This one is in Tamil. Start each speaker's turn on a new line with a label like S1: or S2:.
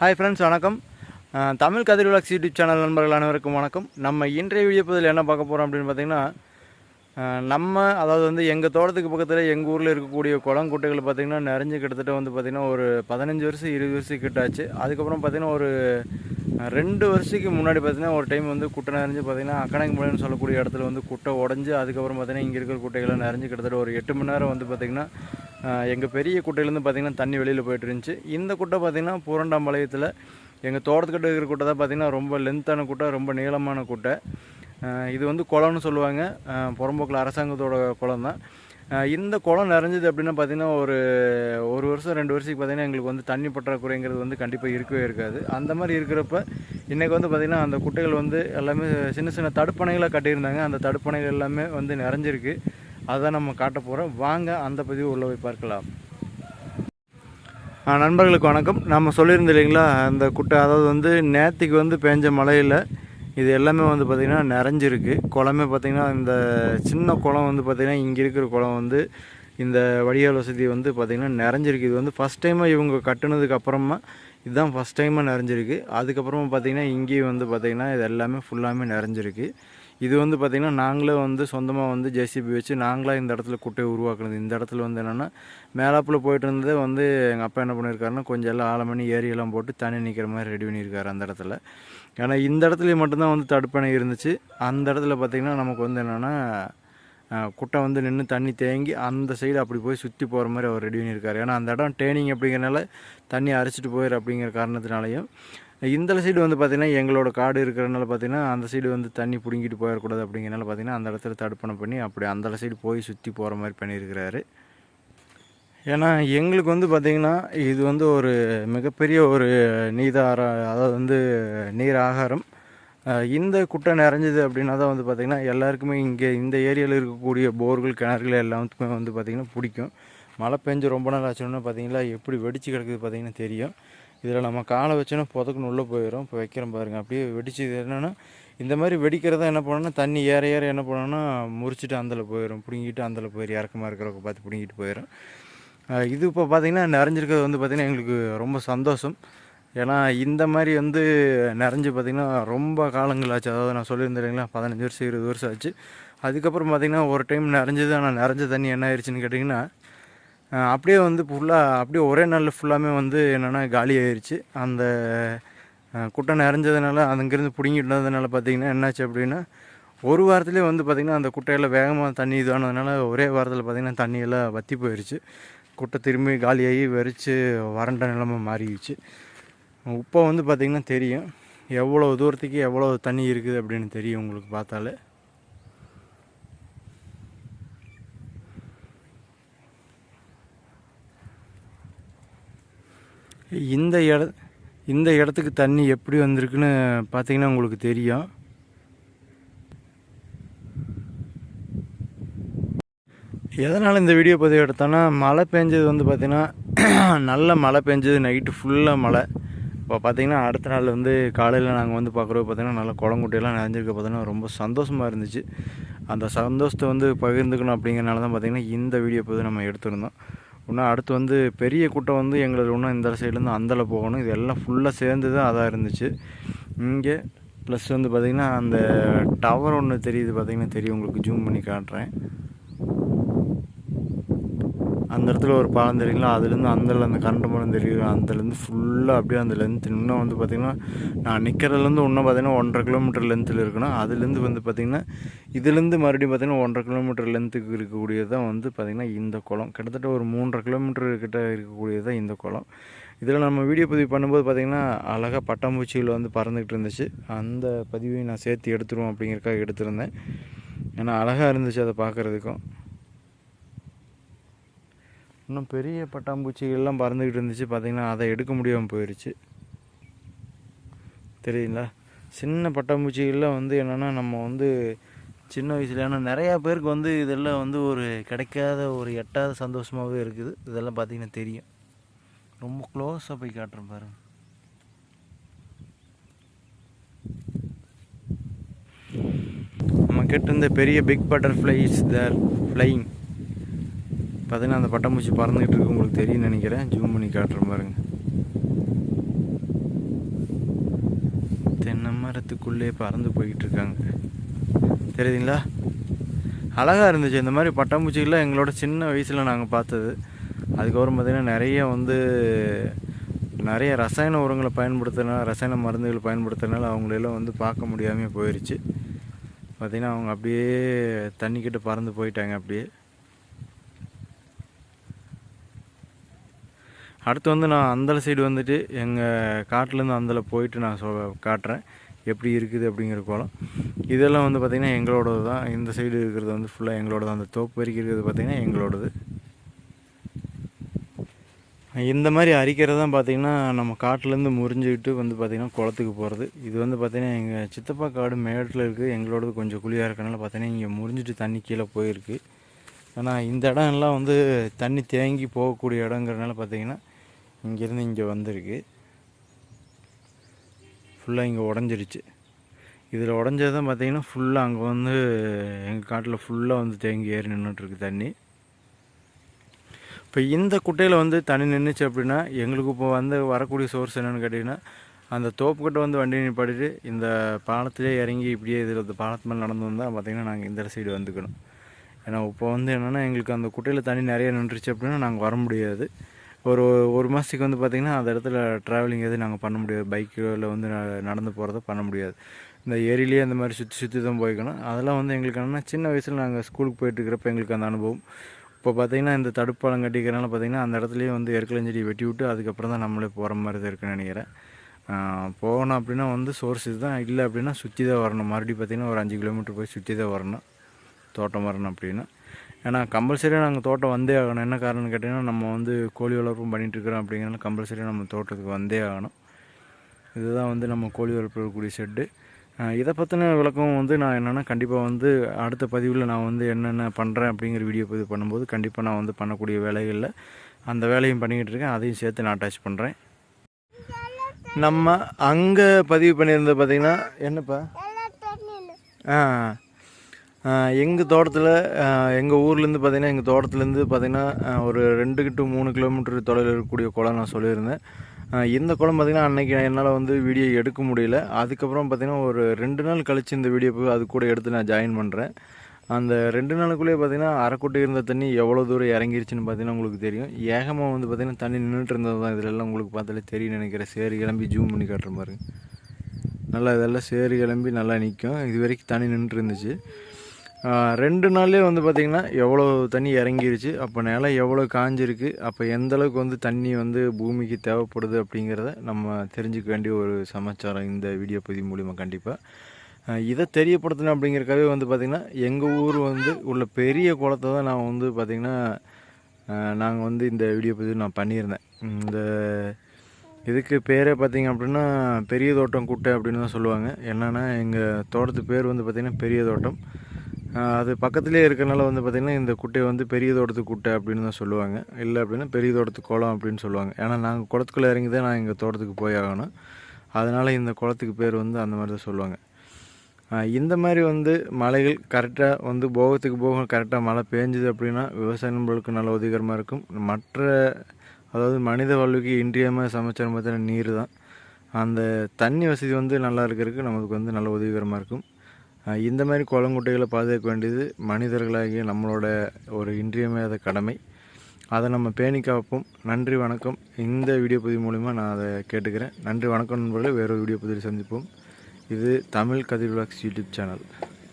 S1: ஹாய் ஃப்ரெண்ட்ஸ் வணக்கம். Tamil Kathir vlogs YouTube channel நண்பர்கள் அனைவருக்கும் வணக்கம். நம்ம இன்றைய வீடியோ பதில் என்ன பார்க்க போகிறோம் அப்படின்னு பார்த்திங்கன்னா நம்ம அதாவது வந்து எங்கள் தோட்டத்துக்கு பக்கத்தில் எங்கள் ஊரில் இருக்கக்கூடிய குளம் குட்டைகள் பார்த்திங்கன்னா நிறைஞ்சு கிட்டத்தட்ட வந்து பார்த்திங்கன்னா ஒரு பதினஞ்சு வருஷம் இருபது வருஷம் கிட்டாச்சு. அதுக்கப்புறம் பார்த்திங்கன்னா ஒரு ரெண்டு வருஷத்துக்கு முன்னாடி பார்த்திங்கன்னா ஒரு டைம் வந்து குட்டை நிறைஞ்சு பார்த்திங்கன்னா அக்கணங்கமலைன்னு சொல்லக்கூடிய இடத்துல வந்து குட்டை உடஞ்சி அதுக்கப்புறம் பார்த்திங்கன்னா இங்கே இருக்கிற குட்டைகளை நிறைஞ்சு கிட்டத்தட்ட ஒரு எட்டு மணி நேரம் வந்து பார்த்திங்கன்னா எங்கள் பெரிய குட்டையிலேருந்து பார்த்திங்கன்னா தண்ணி வெளியில் போயிட்டு இருந்துச்சு. இந்த குட்டை பார்த்திங்கன்னா பூரண்டாம்பாளையத்தில் எங்கள் தோட்டத்துக்கிட்ட இருக்கிற குட்டை தான் பார்த்திங்கன்னா ரொம்ப லென்த்தான குட்டை ரொம்ப நீளமான குட்டை. இது வந்து குளம்னு சொல்லுவாங்க. புறம்போக்கில் அரசாங்கத்தோட குளம் தான். இந்த குளம் நிறைஞ்சது அப்படின்னா பார்த்திங்கன்னா ஒரு ஒரு வருஷம் ரெண்டு வருஷத்துக்கு பார்த்திங்கன்னா எங்களுக்கு வந்து தண்ணி பற்றாக்குறைங்கிறது வந்து கண்டிப்பாக இருக்கவே இருக்காது. அந்த மாதிரி இருக்கிறப்ப இன்றைக்கி வந்து பார்த்திங்கன்னா அந்த குட்டைகள் வந்து எல்லாமே சின்ன சின்ன தடுப்பணைகளாக கட்டியிருந்தாங்க. அந்த தடுப்பணைகள் எல்லாமே வந்து நிறைஞ்சிருக்கு. அதை நம்ம காட்ட போகிறோம் வாங்க அந்த பதிவு உள்ளே போய் பார்க்கலாம். நண்பர்களுக்கு வணக்கம். நம்ம சொல்லியிருந்தோம் இல்லைங்களா அந்த குட்டை அதாவது வந்து நேற்றுக்கு வந்து பேஞ்ச மழையில் இது எல்லாமே வந்து பார்த்திங்கன்னா நிறைஞ்சிருக்கு. குளமே பார்த்திங்கன்னா இந்த சின்ன குளம் வந்து பார்த்திங்கன்னா இங்கே இருக்கிற குளம் வந்து இந்த வடிகால் வசதி வந்து பார்த்திங்கன்னா நிறைஞ்சிருக்கு. இது வந்து ஃபஸ்ட் டைமாக இவங்க கட்டுனதுக்கு அப்புறமா இதுதான் ஃபஸ்ட் டைமாக நிறைஞ்சிருக்கு. அதுக்கப்புறமா பார்த்திங்கன்னா இங்கேயும் வந்து பார்த்திங்கன்னா இது எல்லாமே ஃபுல்லாமே நிறைஞ்சிருக்கு. இது வந்து பார்த்திங்கன்னா நாங்களே வந்து சொந்தமாக வந்து ஜேசிபி வச்சு நாங்களாக இந்த இடத்துல குட்டையை உருவாக்குனது. இந்த இடத்துல வந்து என்னென்னா மேலாப்பில் போயிட்டு இருந்ததே வந்து எங்கள் அப்பா என்ன பண்ணியிருக்காருன்னா கொஞ்சம் எல்லாம் ஆழமணி ஏரியெல்லாம் போட்டு தண்ணி நிற்கிற மாதிரி ரெடி பண்ணியிருக்காரு அந்த இடத்துல. ஏன்னா இந்த இடத்துல மட்டும்தான் வந்து தடுப்பணை இருந்துச்சு. அந்த இடத்துல பார்த்திங்கன்னா நமக்கு வந்து என்னென்னா குட்டை வந்து நின்று தண்ணி தேங்கி அந்த சைடு அப்படி போய் சுற்றி போகிற மாதிரி அவர் ரெடி பண்ணியிருக்காரு. ஏன்னா அந்த இடம் டேனிங் அப்படிங்கிறனால தண்ணி அரைச்சிட்டு போயிரு அப்படிங்கிற காரணத்தினாலையும். இந்த சைடு வந்து பார்த்திங்கன்னா எங்களோட காடு இருக்கிறனால பார்த்திங்கன்னா அந்த சைடு வந்து தண்ணி பிடுங்கிட்டு போயிடக்கூடாது அப்படிங்கிறனால பார்த்திங்கன்னா அந்த இடத்துல தடுப்பணை பண்ணி அப்படி அந்த சைடு போய் சுற்றி போகிற மாதிரி பண்ணியிருக்கிறாரு. ஏன்னா எங்களுக்கு வந்து பார்த்திங்கன்னா இது வந்து ஒரு மிகப்பெரிய ஒரு நீதார அதாவது வந்து நீர் ஆகாரம். இந்த குட்டை நிறைஞ்சது அப்படின்னா தான் வந்து பார்த்திங்கன்னா எல்லாருக்குமே இங்கே இந்த ஏரியாவில் இருக்கக்கூடிய போர்கள் கிணறுகள் எல்லாத்துக்குமே வந்து பார்த்திங்கன்னா பிடிக்கும். மழை பெஞ்சு ரொம்ப நாள் ஆச்சுன்னா பார்த்தீங்களா எப்படி வெடிச்சு கிடக்குது பார்த்தீங்கன்னா தெரியும். இதில் நம்ம காலை வச்சோன்னா புதக்குன்னு உள்ளே போயிடும். இப்போ வைக்கிறோம் பாருங்கள் அப்படியே வெடிச்சு இது என்னென்னா இந்த மாதிரி வெடிக்கிறதா என்ன பண்ணணும்னா தண்ணி ஏற ஏற என்ன பண்ணோன்னா முறிச்சிட்டு அந்தல போயிடும். பிடுங்கிட்டு அந்தல போயிடும். இறக்கமாக இருக்கிறவங்க பார்த்து பிடுங்கிட்டு போயிடும். இது இப்போ பார்த்திங்கன்னா நிறைஞ்சிருக்கிறது வந்து பார்த்திங்கன்னா எங்களுக்கு ரொம்ப சந்தோஷம். ஏன்னா இந்த மாதிரி வந்து நிறைஞ்சு பார்த்திங்கன்னா ரொம்ப காலங்கள் ஆச்சு அதாவது நான் சொல்லியிருந்தேன் இல்லைங்களா பதினஞ்சு வருஷம் இருபது வருஷம் ஆச்சு. அதுக்கப்புறம் பார்த்திங்கன்னா ஒரு டைம் நிறைஞ்சது ஆனால் நிறைஞ்ச தண்ணி என்ன ஆயிடுச்சுன்னு கேட்டிங்கன்னா அப்படியே வந்து ஃபுல்லாக அப்படியே ஒரே நாளில் ஃபுல்லாமே வந்து என்னென்னா காலி ஆயிடுச்சு அந்த குட்டை நிறைஞ்சதுனால அங்கேருந்து பிடுங்கிட்டு வந்ததுனால பார்த்திங்கன்னா என்னாச்சு அப்படின்னா ஒரு வாரத்துலேயே வந்து பார்த்திங்கன்னா அந்த குட்டையில் வேகமாக தண்ணி இதுவானதுனால ஒரே வாரத்தில் பார்த்திங்கன்னா தண்ணியெல்லாம் வற்றி போயிடுச்சு குட்டை திரும்பி காலியாகி வெறிச்சு வறண்ட நிலைமை மாறிடுச்சு. இப்போ வந்து பார்த்திங்கன்னா தெரியும். எவ்வளோ தூரத்துக்கு எவ்வளோ தண்ணி இருக்குது அப்படின்னு தெரியும் உங்களுக்கு பார்த்தாலே. இந்த இட இந்த இடத்துக்கு தண்ணி எப்படி வந்திருக்குன்னு பார்த்தீங்கன்னா உங்களுக்கு தெரியும். எதனால் இந்த வீடியோ பதிவு எடுத்தோன்னா மழை பெஞ்சது வந்து பார்த்திங்கன்னா நல்ல மழை பெஞ்சது நைட்டு ஃபுல்லாக மழை. இப்போ பார்த்தீங்கன்னா அடுத்த நாள் வந்து காலையில் நாங்கள் வந்து பார்க்குறப்ப பார்த்தீங்கன்னா நல்லா குளங்குட்டையெல்லாம் நிறைஞ்சிருக்க. பார்த்தீங்கன்னா ரொம்ப சந்தோஷமாக இருந்துச்சு. அந்த சந்தோஷத்தை வந்து பகிர்ந்துக்கணும் அப்படிங்கிறனால தான் பார்த்திங்கன்னா இந்த வீடியோ பதிவு நம்ம எடுத்திருந்தோம். இன்னும் அடுத்து வந்து பெரிய கூட்டம் வந்து எங்களுக்கு இன்னும் இந்த சைட்லேருந்து அந்தல போகணும். இது எல்லாம் ஃபுல்லாக சேர்ந்து தான் அதாக இருந்துச்சு. இங்கே ப்ளஸ் வந்து பார்த்திங்கன்னா அந்த டவர் ஒன்று தெரியுது பார்த்திங்கன்னா தெரியும். உங்களுக்கு ஜூம் பண்ணி காட்டுறேன். அந்த இடத்துல ஒரு பாலம் தெரியுங்களா? அதுலேருந்து அந்தல அந்த கரண்ட் மரம் தெரியும் அந்தலேருந்து ஃபுல்லாக அப்படியே அந்த லென்த் இன்னும் வந்து பார்த்திங்கன்னா நான் நிற்கிறதுலேருந்து இன்னும் பார்த்திங்கன்னா ஒன்றரை கிலோமீட்டர் லென்த்தில் இருக்கணும். அதுலேருந்து வந்து பார்த்திங்கன்னா இதுலேருந்து மறுபடியும் பார்த்திங்கன்னா ஒன்றரை கிலோமீட்டர் லென்த்துக்கு இருக்கக்கூடியது தான் வந்து பார்த்திங்கன்னா இந்த குளம். கிட்டத்தட்ட ஒரு மூன்றரை கிலோமீட்டர் கிட்ட இருக்கக்கூடியது தான் இந்த குளம். இதில் நம்ம வீடியோ பதிவு பண்ணும்போது பார்த்திங்கன்னா அழகாக பட்டாம்பூச்சிகள் வந்து பறந்துக்கிட்டு இருந்துச்சு. அந்த பதிவையும் நான் சேர்த்து எடுத்துருவோம் அப்படிங்கிறக்காக எடுத்திருந்தேன். ஏன்னா அழகாக இருந்துச்சு அதை பார்க்குறதுக்கும் இன்னும் பெரிய பட்டாம்பூச்சிகள்லாம் பறந்துக்கிட்டு இருந்துச்சு. பார்த்திங்கன்னா அதை எடுக்க முடியாமல் போயிடுச்சு தெரியுங்களா சின்ன பட்டாம்பூச்சிகள்லாம் வந்து என்னென்னா நம்ம வந்து சின்ன வயசுல ஏன்னா நிறையா பேருக்கு வந்து இதெல்லாம் வந்து ஒரு கிடைக்காத ஒரு எட்டாத சந்தோஷமாகவே இருக்குது. இதெல்லாம் பார்த்திங்கன்னா தெரியும். ரொம்ப க்ளோஸாக போய் காட்டுறேன் பாருங்க. நம்ம கிட்ட இருந்த பெரிய big butterfly is there flying பார்த்தீங்கன்னா அந்த பட்டாம்பூச்சி பறந்துக்கிட்டு இருக்கு உங்களுக்கு தெரியும்னு நினைக்கிறேன். ஜூம் பண்ணி காட்டுற பாருங்க. மரத்துக்குள்ளே பறந்து போய்கிட்டு இருக்காங்க. தெரியுதுங்களா? அழகாக இருந்துச்சு. இந்த மாதிரி பட்டாம்பூச்சிகள்லாம் எங்களோட சின்ன வயசில் நாங்கள் பார்த்தது. அதுக்கப்புறம் பார்த்திங்கன்னா நிறைய வந்து நிறைய ரசாயன உரங்களை பயன்படுத்துறதுனால ரசாயன மருந்துகள் பயன்படுத்துறதுனால அவங்களெல்லாம் வந்து பார்க்க முடியாமல் போயிடுச்சு பார்த்திங்கன்னா அவங்க அப்படியே தண்ணிக்கிட்ட பறந்து போயிட்டாங்க அப்படியே. அடுத்து வந்து நான் அந்தல சைடு வந்துட்டு எங்கள் காட்டிலேருந்து அந்தல போயிட்டு நான் சொ காட்டுறேன். எப்படி இருக்குது அப்படிங்கிற கோலம். இதெல்லாம் வந்து பார்த்திங்கன்னா எங்களோடது தான். இந்த சைடு இருக்கிறது வந்து ஃபுல்லாக எங்களோடது அந்த தோப்பு வரைக்கும் இருக்கிறது பார்த்திங்கன்னா எங்களோடது. இந்த மாதிரி அரிக்கிறது தான் பார்த்திங்கன்னா நம்ம காட்டிலேருந்து முறிஞ்சிக்கிட்டு வந்து பார்த்திங்கன்னா குளத்துக்கு போகிறது இது வந்து பார்த்திங்கன்னா எங்கள் சித்தப்பா காடு மேட்டில் இருக்குது. எங்களோடது கொஞ்சம் குழியாக இருக்கனால பார்த்திங்கன்னா இங்கே முறிஞ்சிட்டு தண்ணி கீழே போயிருக்கு. ஆனால் இந்த இடம் எல்லாம் வந்து தண்ணி தேங்கி போகக்கூடிய இடங்கிறனால பார்த்திங்கன்னா இங்கேருந்து இங்கே வந்திருக்கு. ஃபுல்லாக இங்கே உடஞ்சிருச்சு. இதில் உடஞ்சது தான் பார்த்தீங்கன்னா ஃபுல்லாக அங்கே வந்து எங்கள் காட்டில் ஃபுல்லாக வந்து தேங்கி ஏறி நின்றுட்டுருக்கு தண்ணி. இப்போ இந்த குட்டையில் வந்து தண்ணி நின்றுச்சு அப்படின்னா எங்களுக்கு இப்போ வந்து வரக்கூடிய சோர்ஸ் என்னென்னு கேட்டிங்கன்னா அந்த தோப்புக்கிட்ட வந்து வண்டி நிப்பாட்டிட்டு இந்த பாலத்திலே இறங்கி இப்படியே இதில் இந்த பாலத்து மேலே நடந்து வந்தால் பார்த்திங்கன்னா நாங்கள் இந்த சைடு வந்துக்கணும். ஏன்னா இப்போ வந்து என்னென்னா எங்களுக்கு அந்த குட்டையில் தண்ணி நிறைய நின்றுச்சு அப்படின்னா நாங்கள் வர முடியாது. ஒரு ஒரு மாதத்துக்கு வந்து பார்த்திங்கன்னா அந்த இடத்துல ட்ராவலிங் எதுவும் நாங்கள் பண்ண முடியாது. பைக்கில் வந்து ந- நடந்து போகிறத பண்ண முடியாது. இந்த ஏரியிலேயே அந்த மாதிரி சுற்றி சுற்றி தான் போய்க்கணும். அதெல்லாம் வந்து எங்களுக்கு என்னென்னா சின்ன வயசில் நாங்கள் ஸ்கூலுக்கு போயிட்டு இருக்கிறப்ப எங்களுக்கு அந்த அனுபவம். இப்போ பார்த்திங்கன்னா இந்த தடுப்பாலம் கட்டிக்கிறனால பார்த்திங்கன்னா அந்த இடத்துலையே வந்து எருக்கலஞ்செடி வெட்டி விட்டு அதுக்கப்புறம் தான் நம்மளே போகிற மாதிரி தான் இருக்குன்னு நினைக்கிறேன். போகணும் அப்படின்னா வந்து சோர்ஸ் இதுதான் இல்லை அப்படின்னா சுற்றி தான் வரணும். மறுபடியும் பார்த்திங்கன்னா ஒரு அஞ்சு கிலோமீட்டர் போய் சுற்றி தான் வரணும். தோட்டம் வரணும் அப்படின்னா. ஏன்னா கம்பல்சரியாக நாங்கள் தோட்டம் வந்தே ஆகணும். என்ன காரணம்னு கேட்டிங்கன்னா நம்ம வந்து கோழி வளர்ப்பும் பண்ணிட்டு இருக்கிறோம் அப்படிங்கிறனால கம்பல்சரியாக நம்ம தோட்டத்துக்கு வந்தே ஆகணும். இதுதான் வந்து நம்ம கோழி வளர்ப்பு இருக்கக்கூடிய ஷெட்டு இதை பற்றின விளக்கம் வந்து நான் என்னென்னா கண்டிப்பாக வந்து அடுத்த பதிவில் நான் வந்து என்னென்ன பண்ணுறேன் அப்படிங்கிற வீடியோ பதிவு பண்ணும்போது கண்டிப்பாக நான் வந்து பண்ணக்கூடிய வேலைகளில் அந்த வேலையும் பண்ணிக்கிட்டு இருக்கேன். அதையும் சேர்த்து நான் அட்டாச் பண்ணுறேன் நம்ம அங்கே பதிவு பண்ணியிருந்தது பார்த்திங்கன்னா என்னப்பா? ஆ எங்கள் தோட்டத்தில் எங்கள் ஊர்லேருந்து பார்த்திங்கன்னா எங்கள் தோட்டத்துலேருந்து பார்த்திங்கன்னா ஒரு ரெண்டு டு மூணு கிலோமீட்டர் தொலைவில் இருக்கக்கூடிய குளம் நான் சொல்லியிருந்தேன். இந்த குளம் பார்த்திங்கன்னா அன்றைக்கி என்னால் வந்து வீடியோ எடுக்க முடியல. அதுக்கப்புறம் பார்த்திங்கன்னா ஒரு ரெண்டு நாள் கழித்து இந்த வீடியோ போய் அது கூட எடுத்து நான் ஜாயின் பண்ணுறேன் அந்த ரெண்டு நாளுக்குள்ளேயே பார்த்திங்கன்னா அரைக்குட்டை இருந்த தண்ணி எவ்வளோ தூரம் இறங்கிருச்சுன்னு பார்த்தீங்கன்னா உங்களுக்கு தெரியும். ஏகமாக வந்து பார்த்திங்கன்னா தண்ணி நின்றுட்டு இருந்தது தான் இதிலெல்லாம் உங்களுக்கு பார்த்தாலே தெரியும் நினைக்கிறேன். சரி கிளம்பி ஜூம் பண்ணி காட்டுற மாதிரி. நல்லா இதெல்லாம் சேரி கிளம்பி நல்லா நிற்கும் இது வரைக்கும் தண்ணி நின்றுட்டு இருந்துச்சு. ரெண்டு நாள்லேயே வந்து பார்த்திங்கன்னா எவ்வளோ தண்ணி இறங்கிருச்சு அப்போ நிலம் எவ்வளோ காஞ்சிருக்கு அப்போ எந்த அளவுக்கு வந்து தண்ணி வந்து பூமிக்கு தேவைப்படுது அப்படிங்கிறத நம்ம தெரிஞ்சுக்க வேண்டிய ஒரு சமாச்சாரம் இந்த வீடியோ பதிவு மூலிமா கண்டிப்பாக இதை தெரியப்படுத்தணும் அப்படிங்கிறக்காகவே வந்து பார்த்திங்கன்னா எங்கள் ஊர் வந்து உள்ள பெரிய குளத்தை தான் நான் வந்து பார்த்திங்கன்னா நாங்கள் வந்து இந்த வீடியோ பதிவு நான் பண்ணியிருந்தேன். இந்த இதுக்கு பேரே பார்த்தீங்க அப்படின்னா பெரிய தோட்டம் குட்டை அப்படின்னு தான் சொல்லுவாங்க. என்னென்னா எங்கள் தோட்டத்து பேர் வந்து பார்த்திங்கன்னா பெரிய தோட்டம். அது பக்கத்துலேயே இருக்கிறனால வந்து பார்த்திங்கன்னா இந்த குட்டையை வந்து பெரிய தோட்டத்து குட்டை அப்படின்னு தான் சொல்லுவாங்க. இல்லை அப்படின்னா பெரிய தோட்டத்து குளம் அப்படின்னு சொல்லுவாங்க. ஏன்னா நாங்கள் குளத்துக்குள்ளே இறங்கி தான் நான் எங்கள் தோட்டத்துக்கு போய் ஆகணும். அதனால் இந்த குளத்துக்கு பேர் வந்து அந்த மாதிரி தான் சொல்லுவாங்க. இந்த மாதிரி வந்து மழைகள் கரெக்டாக வந்து போகத்துக்கு போக கரெக்டாக மழை பேஞ்சுது அப்படின்னா விவசாய நண்பர்களுக்கு நல்ல உதவிகரமாக இருக்கும். மற்ற அதாவது மனித வாழ்வுக்கு இன்றியமாக சமைச்சர் பார்த்தீங்கன்னா நீர் தான் அந்த தண்ணி வசதி வந்து நல்லா இருக்கிறதுக்கு நமக்கு வந்து நல்ல உதவிகரமாக இருக்கும். இந்த மாதிரி குளங்குட்டைகளை பாதுகாக்க வேண்டியது மனிதர்களாகிய நம்மளோட ஒரு இன்றியமையாத கடமை. அதை நம்ம பேணி காப்போம். நன்றி வணக்கம். இந்த வீடியோ பதிவு மூலிமா நான் அதை கேட்டுக்கிறேன். நன்றி வணக்கம் நண்பர்களே. வேறொரு வீடியோ பதிவில் சந்திப்போம். இது Tamil Kathir vlogs YouTube channel.